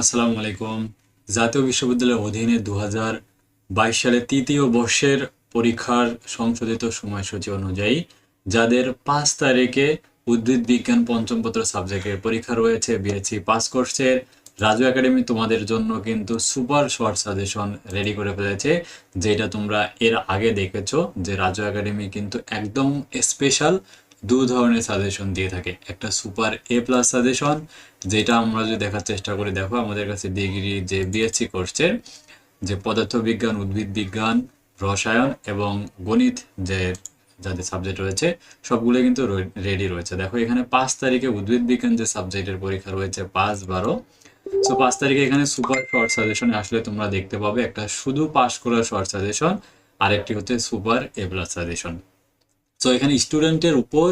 আসসালামু আলাইকুম। জাতীয় বিশ্ববিদ্যালয়ের অধীনে দু বাইশ সালে তৃতীয় বর্ষের পরীক্ষার সংশোধিত সময়সূচি অনুযায়ী যাদের পাঁচ তারিখে উদ্ভিদ বিজ্ঞান পঞ্চম পত্র সাবজেক্টের পরীক্ষা রয়েছে, বিএসসি পাস কোর্সের রাজু একাডেমি তোমাদের জন্য কিন্তু সুপার শর্ট সাজেশন রেডি করে ফেলেছে, যেটা তোমরা এর আগে দেখেছ যে রাজু একাডেমি কিন্তু একদম স্পেশাল দু ধরনের সাজেশন দিয়ে থাকে। একটা সুপার এ প্লাস সাজেশন, যেটা আমরা যদি দেখার চেষ্টা করি, দেখো আমাদের কাছে ডিগ্রি যে বিএসসি কোর্সের যে পদার্থবিজ্ঞান, উদ্ভিদ বিজ্ঞান, রসায়ন এবং গণিত যে যাদের সাবজেক্ট রয়েছে সবগুলো কিন্তু রেডি রয়েছে। দেখো এখানে পাঁচ তারিখে উদ্ভিদ বিজ্ঞান যে সাবজেক্টের পরীক্ষা রয়েছে, পাঁচ বারো। সো পাঁচ তারিখে এখানে সুপার শর্ট সাজেশনে আসলে তোমরা দেখতে পাবে, একটা শুধু পাস করার শর্ট সাজেশন আরেকটি হচ্ছে সুপার এ প্লাস সাজেশন তো এখানে স্টুডেন্টের উপর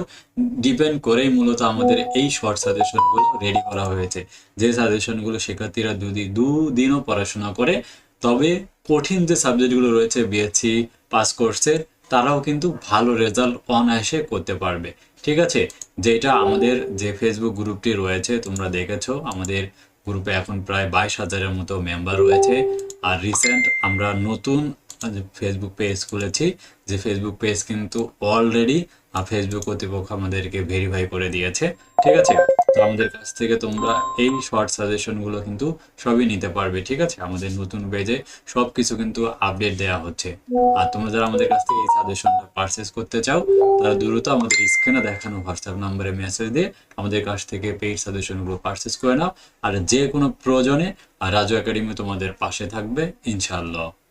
ডিপেন্ড করেই মূলত আমাদের এই শর্ট সাজেশনগুলো রেডি করা হয়েছে। যে সাজেশনগুলো শিক্ষার্থীরা দুদিন দুদিনও পড়াশোনা করে তবে কঠিন যে সাবজেক্টগুলো রয়েছে বিএসসি পাস কোর্সের তারাও কিন্তু ভালো রেজাল্ট অনায়াসে করতে পারবে। ঠিক আছে? যেটা আমাদের যে ফেসবুক গ্রুপটি রয়েছে তোমরা দেখেছ আমাদের গ্রুপে এখন প্রায় বাইশ হাজারের মতো মেম্বার রয়েছে। আর রিসেন্ট আমরা নতুন ফেসবুক পেজ খুলেছি, যে ফেসবুক পেজ কিন্তু অলরেডি ফেসবুক কর্তৃপক্ষ আমাদেরকে ভেরিফাই করে দিয়েছে, ঠিক আছে? তো আমাদের কাছ থেকে তোমরা এই শর্ট সাজেশনগুলো কিন্তু সবই নিতে পারবে, ঠিক আছে? আমাদের নতুন পেজে সব কিছু কিন্তু আপডেট দেওয়া হচ্ছে। আর তোমরা যারা আমাদের কাছ থেকে এই সাজেশনটা পারচেস করতে চাও, তারা দ্রুত আমাদের স্ক্রিনে দেখানো হোয়াটসঅ্যাপ নাম্বারে মেসেজ দিয়ে আমাদের কাছ থেকে পেইড সাজেশনগুলো পারচেস করে নাও। আর যে কোনো প্রয়োজনে রাজু একাডেমি তোমাদের পাশে থাকবে, ইনশাআল্লাহ।